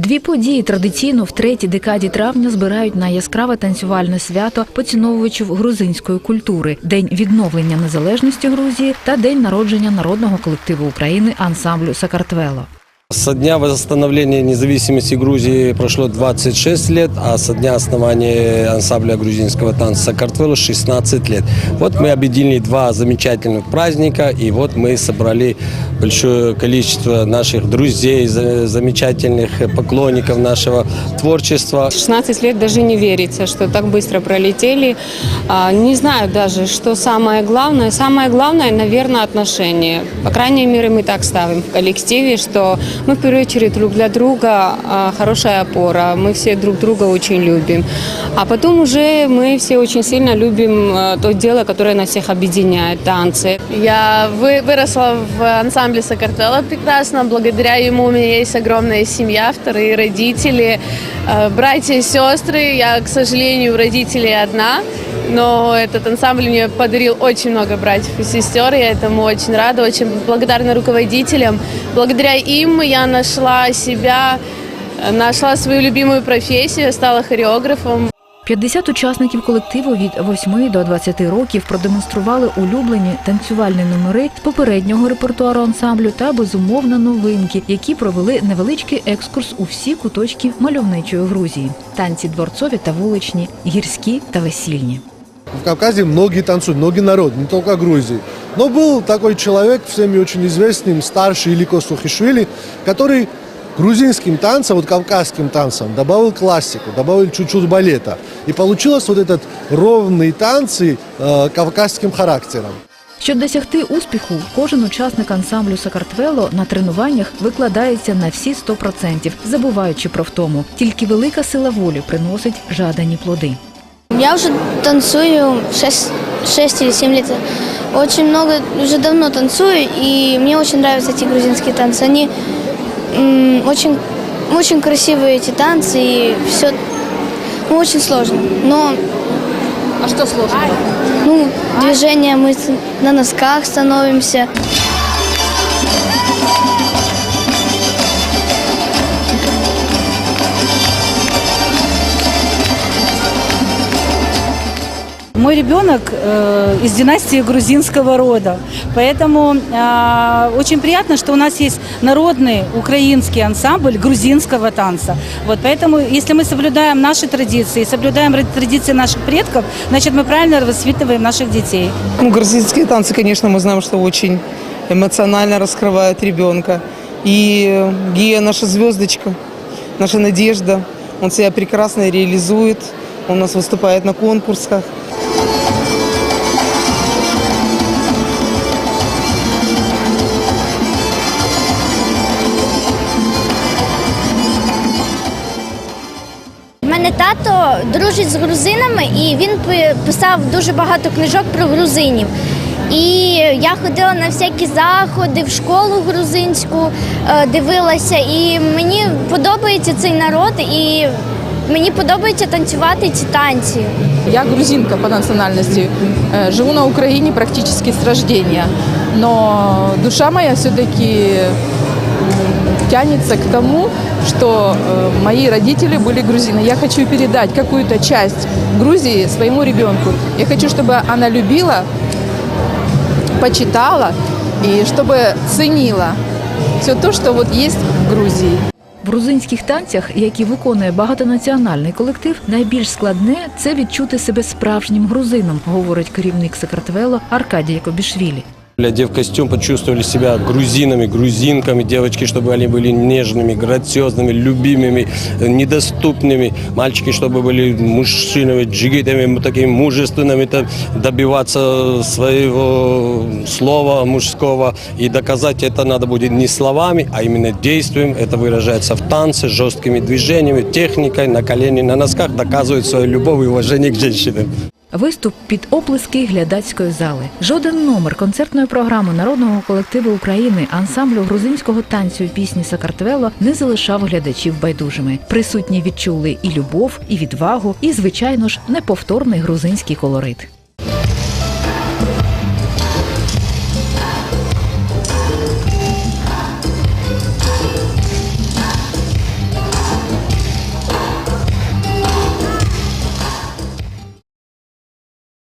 Дві події традиційно в третій декаді травня збирають на яскраве танцювальне свято поціновувачів грузинської культури День відновлення незалежності Грузії та День народження народного колективу України ансамблю Сакартвело. Со дня восстановления независимости Грузии прошло 26 лет, а со дня основания ансамбля грузинского танца Сакартвело 16 лет. Вот мы объединили два замечательных праздника, и вот мы собрали большое количество наших друзей, за- замечательных поклонников нашего творчества. 16 лет даже не верится, что так быстро пролетели. А, Не знаю даже, что самое главное. Самое главное, наверное, отношения. По крайней мере, мы так ставим в коллективе, что мы в первую очередь друг для друга а, хорошая опора. Мы все друг друга очень любим. А потом уже мы все очень сильно любим а, то дело, которое нас всех объединяет, танцы. Я вы- выросла в ансамбле Сакартвело прекрасно. Благодаря ему у меня есть огромная семья, вторые родители, э, братья и сестры. Я, к сожалению, у родителей одна. Но этот ансамбль мне подарил очень много братьев и сестер. Я этому очень рада, очень благодарна руководителям. Благодаря им я нашла себя, э, нашла свою любимую профессию, стала хореографом. 50 учасників колективу від 8 до 20 років продемонстрували улюблені танцювальні номери з попереднього репертуару ансамблю та безумовно новинки, які провели невеличкий екскурс у всі куточки мальовничої Грузії: танці дворцові та вуличні, гірські та весільні. В Кавказе многие танцуют, многие народ, не только Грузии. Но был такой человек, всеми очень известным, старший Илико Сухишвили, который грузинским танцам, вот кавказским танцам добавил классику, добавил чуть-чуть балета. И получилось вот этот ровные танцы э, кавказским характером. Щоб досягти успіху, кожен учасник ансамблю Сакартвело на тренуваннях викладається на всі 100%, забуваючи про втому. Тільки велика сила волі приносить жадані плоди. Я уже танцую 6, 6 или 7 лет. Очень много, уже давно танцую, и мне очень нравятся эти грузинские танцы. Они м, очень, очень красивые эти танцы, и все ну, очень сложно. Но А что сложно? ну, движения мы с- на носках становимся. Мой ребенок э, из династии грузинского рода, поэтому э, очень приятно, что у нас есть народный украинский ансамбль грузинского танца. Вот поэтому, если мы соблюдаем наши традиции, соблюдаем ра- традиции наших предков, значит мы правильно воспитываем наших детей. Ну, грузинские танцы, конечно, мы знаем, что очень эмоционально раскрывают ребенка. И Гия наша звездочка, наша надежда. Он себя прекрасно реализует. Он у нас выступает на конкурсах. Дружить з грузинами, і він писав дуже багато книжок про грузинів. І я ходила на всякі заходи в школу грузинську, е, дивилася, і мені подобається цей народ, і мені подобається танцювати ці танці. Я грузинка по национальности, э, живу на Украине практически с рождения, но душа моя все-таки тянется к тому, что э, мои родители были грузины. Я хочу передать какую-то часть Грузии своему ребенку. Я хочу, чтобы она любила, почитала и чтобы ценила все то, что вот есть в Грузии. В грузинських танцях, які виконує багатонаціональний колектив, найбільш складне це відчути себе справжнім грузином, говорить керівник Сакартвело Аркадій Якобішвілі. Одев костюм, почувствовали себя грузинами, грузинками, девочки, чтобы они были нежными, грациозными, любимыми, недоступными. Мальчики, чтобы были мужчинами, джигитами, такими мужественными, там, добиваться своего слова мужского. И доказать это надо будет не словами, а именно действием. Это выражается в танце, жесткими движениями, техникой, на колени, на носках, доказывает свою любовь и уважение к женщинам. Виступ під оплески глядацької зали. Жоден номер концертної програми народного колективу України ансамблю грузинського танцю пісні Сакартвело не залишав глядачів байдужими. Присутні відчули і любов, і відвагу, і звичайно ж неповторний грузинський колорит.